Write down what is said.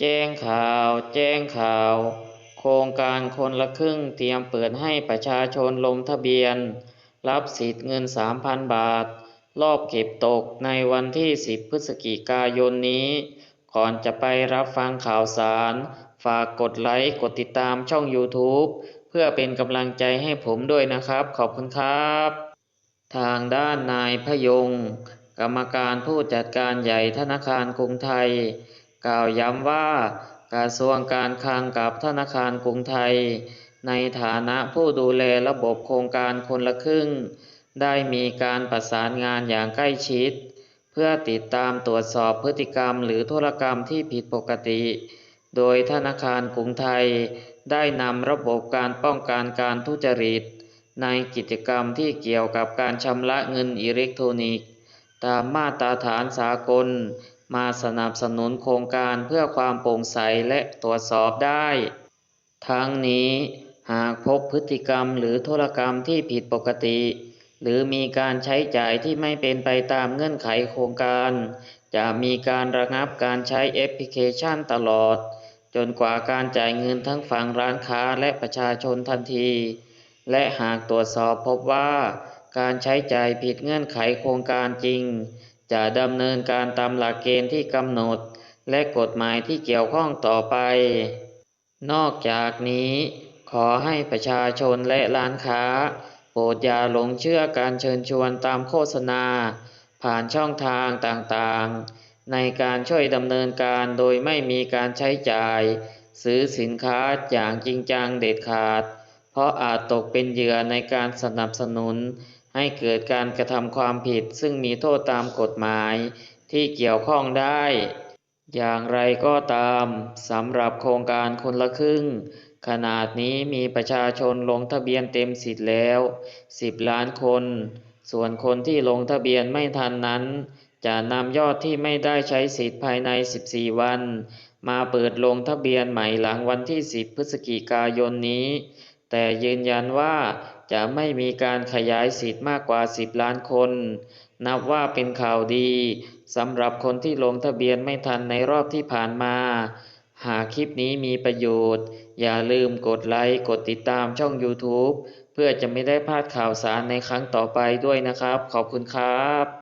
แจ้งข่าว แจ้งข่าว โครงการคนละครึ่งเตรียมเปิดให้ประชาชนลงทะเบียน รับสิทธิ์เงิน 3,000 บาท รอบเก็บตกในวันที่ 10 พฤศจิกายนนี้ ก่อนจะไปรับฟังข่าวสาร ฝากกดไลค์ กดติดตามช่อง YouTube เพื่อเป็นกำลังใจให้ผมด้วยนะครับ ขอบคุณครับ ทางด้านนายพยง กรรมการผู้จัดการใหญ่ธนาคารกรุงไทย กล่าวย้ำว่ากระทรวงการคลังกับธนาคารกรุงไทย ในฐานะผู้ดูแลระบบโครงการคนละครึ่ง ได้มีการประสานงานอย่างใกล้ชิด เพื่อติดตามตรวจสอบพฤติกรรมหรือธุรกรรมที่ผิดปกติ โดยธนาคารกรุงไทย ได้นำระบบการป้องกันการทุจริต ในกิจกรรมที่เกี่ยวกับการชำระเงินอิเล็กทรอนิกส์ ตามมาตรฐานสากล มาสนับสนุนโครงการเพื่อความโปร่งใสและตรวจสอบได้ ทั้งนี้หากพบพฤติกรรมหรือธุรกรรมที่ผิดปกติ หรือมีการใช้จ่ายที่ไม่เป็นไปตามเงื่อนไขโครงการ จะมีการระงับการใช้แอปพลิเคชันตลอด จนกว่าการจ่ายเงินทั้งฝั่งร้านค้าและประชาชนทันที และหากตรวจสอบพบว่า การใช้จ่ายผิดเงื่อนไขโครงการจริง จะดำเนินการตามหลักเกณฑ์ที่กำหนด และกฎหมายที่เกี่ยวข้องต่อไป นอกจากนี้ ขอให้ประชาชนและร้านค้า โปรดอย่าหลงเชื่อการเชิญชวนตามโฆษณา ผ่านช่องทางต่างๆ ในการช่วยดำเนินการโดยไม่มีการใช้จ่าย ซื้อสินค้าอย่างจริงจังเด็ดขาด เพราะอาจตกเป็นเหยื่อในการสนับสนุน ให้เกิดการกระทำความผิดซึ่งมีโทษตามกฎหมายที่เกี่ยวข้องได้ อย่างไรก็ตามสำหรับโครงการคนละครึ่ง ขนาดนี้มีประชาชนลงทะเบียนเต็มสิทธิ์แล้ว 10 ล้านคน ส่วนคนที่ลงทะเบียนไม่ทันนั้น จะนำยอดที่ไม่ได้ใช้สิทธิ์ภายใน 14 วัน มาเปิดลงทะเบียนใหม่หลังวันที่ 10 พฤศจิกายนนี้ แต่ยืนยันว่าจะไม่มีการขยายสิทธิ์มากกว่า 10 ล้านคน นับว่าเป็นข่าวดีสำหรับคนที่ลงทะเบียนไม่ทันในรอบที่ผ่านมา หากคลิปนี้มีประโยชน์ อย่าลืมกดไลค์กดติดตามช่อง YouTube เพื่อจะไม่ได้พลาดข่าวสารในครั้งต่อไปด้วยนะครับ ขอบคุณครับ